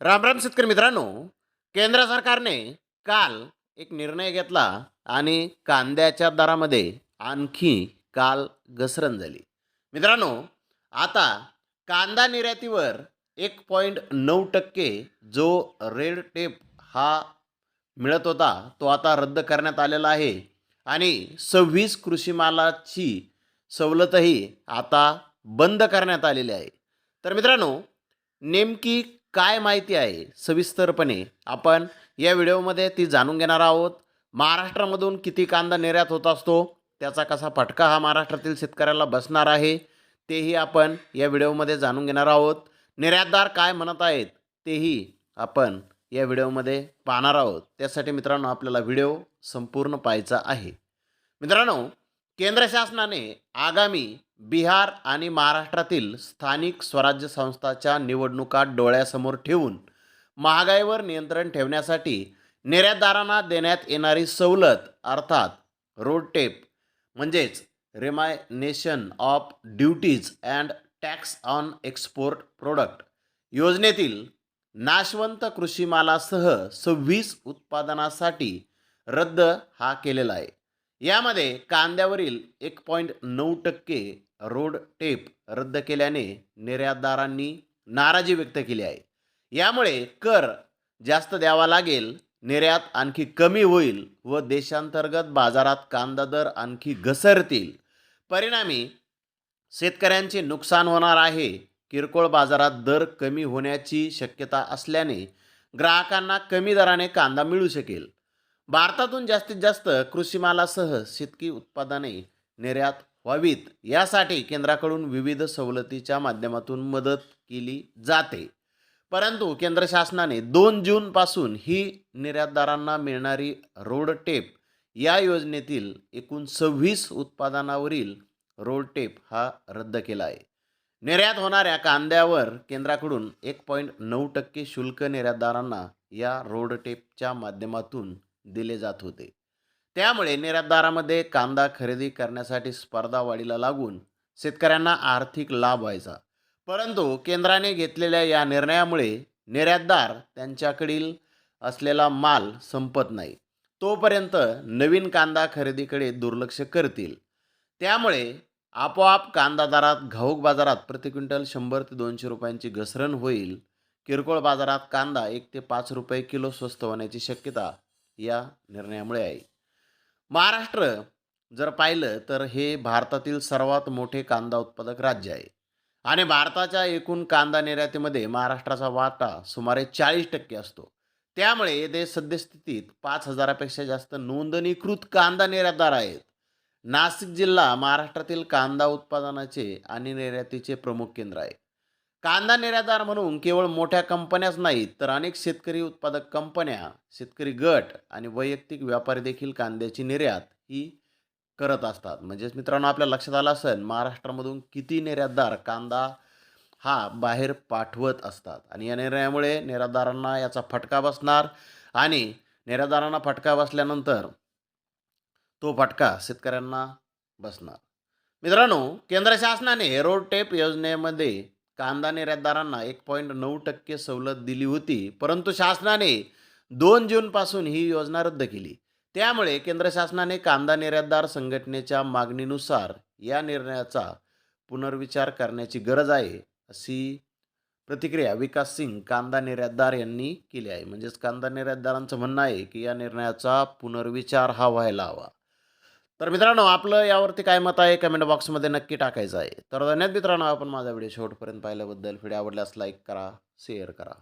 राम राम शेतकरी मित्रांनो केंद्र सरकारने काल एक निर्णय घेतला आणि कांद्याच्या दरामध्ये आणखी काल घसरण झाली. मित्रांनो आता कांदा निर्यातीवर एक पॉईंट नऊ टक्के जो रेड टेप हा मिळत होता तो आता रद्द करण्यात आलेला आहे आणि सव्वीस कृषी मालाची सवलतही आता बंद करण्यात आलेली आहे. तर मित्रांनो नेमकी काय माहिती आहे? सविस्तरपणे आपण या व्हिडिओमध्ये ती जाणून घेणार आहोत. महाराष्ट्रामधून किती कांदा निर्यात होत असतो? त्याचा कसा फटका हा महाराष्ट्रातील शेतकऱ्याला बसणार आहे? तेही आपण या व्हिडिओमध्ये जाणून घेणार आहोत. निर्यातदार काय म्हणत आहेत? तेही आपण या व्हिडिओमध्ये पाहणार आहोत. त्यासाठी मित्रांनो आपल्याला व्हिडिओ संपूर्ण पाहायचा आहे. मित्रांनो केंद्र शासनाने आगामी बिहार आणि महाराष्ट्रातील स्थानिक स्वराज्य संस्थाच्या निवडणुका डोळ्यासमोर ठेवून महागाईवर नियंत्रण ठेवण्यासाठी निर्यातदारांना देण्यात येणारी सवलत अर्थात रोड टेप म्हणजेच remission of duties and tax on export product योजनेतील नाशवंत कृषीमालासह सव्वीस उत्पादनासाठी रद्द हा केलेला आहे. यामध्ये कांद्यावरील एक पॉईंट नऊ टक्के रोड टेप रद्द केल्याने निर्यातदारांनी नाराजी व्यक्त केली आहे. यामुळे कर जास्त द्यावा लागेल निर्यात आणखी कमी होईल व देशांतर्गत बाजारात कांदा दर आणखी घसरतील. परिणामी शेतकऱ्यांचे नुकसान होणार आहे. किरकोळ बाजारात दर कमी होण्याची शक्यता असल्याने ग्राहकांना कमी दराने कांदा मिळू शकेल. भारतातून जास्तीत जास्त कृषीमालासह शेतकी उत्पादने निर्यात व्हावीत. यासाठी केंद्राकडून विविध सवलतीच्या माध्यमातून मदत केली जाते. परंतु केंद्र शासनाने दोन जूनपासून ही निर्यातदारांना मिळणारी रोड टेप या योजनेतील एकूण सव्वीस उत्पादनावरील रोड टेप हा रद्द केला आहे. निर्यात होणाऱ्या कांद्यावर केंद्राकडून एक पॉईंट नऊ टक्के शुल्क निर्यातदारांना या रोड टेपच्या माध्यमातून दिले जात होते. त्यामुळे निर्यातदारामध्ये कांदा खरेदी करण्यासाठी स्पर्धा वाढीला लागून शेतकऱ्यांना आर्थिक लाभ व्हायचा. परंतु केंद्राने घेतलेल्या या निर्णयामुळे निर्यातदार त्यांच्याकडील असलेला माल संपत नाही. तोपर्यंत नवीन कांदा खरेदीकडे दुर्लक्ष करतील. त्यामुळे आपोआप कांदा दरात घाऊक बाजारात प्रति क्विंटल शंभर ते दोनशे रुपयांची घसरण होईल. किरकोळ बाजारात कांदा एक ते पाच रुपये किलो स्वस्त होण्याची शक्यता या निर्णयामुळे आहे. महाराष्ट्र जर पाहिलं तर हे भारतातील सर्वात मोठे कांदा उत्पादक राज्य आहे. आणि भारताच्या एकूण कांदा निर्यातीमध्ये महाराष्ट्राचा वाटा सुमारे चाळीस टक्के असतो. त्यामुळे ते सद्यस्थितीत पाच हजारापेक्षा जास्त नोंदणीकृत कांदा निर्यातदार आहेत. नाशिक जिल्हा महाराष्ट्रातील कांदा उत्पादनाचे आणि निर्यातीचे प्रमुख केंद्र आहे. कांदा निर्यातदार म्हणून केवळ मोठ्या कंपन्याच नाहीत तर अनेक शेतकरी उत्पादक कंपन्या शेतकरी गट आणि वैयक्तिक व्यापारी देखील कांद्याची निर्यात ही करत असतात. म्हणजेच मित्रांनो आपल्या लक्षात आलं असेल महाराष्ट्रामधून किती निर्यातदार कांदा हा बाहेर पाठवत असतात. आणि या निर्णयामुळे निर्यातदारांना याचा फटका बसणार आणि निर्यातदारांना फटका बसल्यानंतर तो फटका शेतकऱ्यांना बसणार. मित्रांनो केंद्र शासनाने रोड टेप योजनेमध्ये कांदा निर्यातदारांना एक पॉईंट नऊ टक्के सवलत दिली होती परंतु शासनाने दोन जूनपासून ही योजना रद्द केली. त्यामुळे केंद्र शासनाने कांदा निर्यातदार संघटनेच्या मागणीनुसार या निर्णयाचा पुनर्विचार करण्याची गरज आहे अशी प्रतिक्रिया विकास सिंग कांदा निर्यातदार यांनी केली आहे. म्हणजेच कांदा निर्यातदारांचं म्हणणं आहे की या निर्णयाचा पुनर्विचार हा व्हायला हवा. तर मित्रांनो आपलं यावरती काय मत आहे? कमेंट बॉक्समध्ये नक्की टाकायचं आहे. तर धन्यवाद मित्रांनो आपण माझा व्हिडिओ शेवटपर्यंत पाहिल्याबद्दल. व्हिडिओ आवडल्यास लाईक करा शेअर करा.